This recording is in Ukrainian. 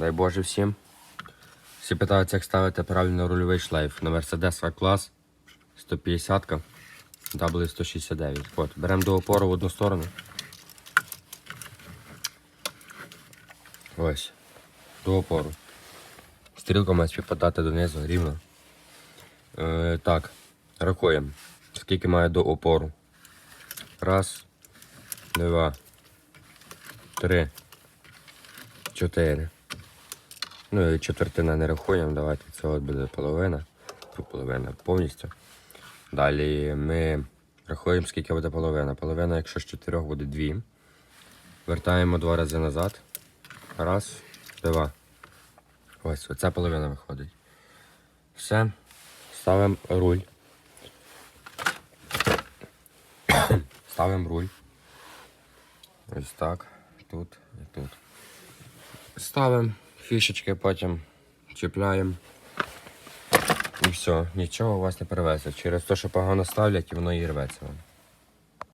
Дай Боже всім. Всі питаються, як ставити правильно рульовий шлейф на Mercedes V-Class 150 W169. От, беремо до опору в одну сторону. Ось. До опору. Стрілка має співпадати донизу рівно. Е, так, рахуємо. Скільки має до опору. Раз, два, три, чотири. Ну і четвертина не рахуємо, давайте от буде половина. Половина повністю. Далі ми рахуємо, скільки буде половина. Половина, якщо з чотирьох буде дві. Вертаємо два рази назад. Раз, два. Ось, оця половина виходить. Все. Ставимо руль. Ставимо руль. Ось так. Тут і тут. Ставимо фішечки, потім чіпляємо. І все, нічого у вас не переветься. Через те, що погано ставлять, і воно і рветься вам.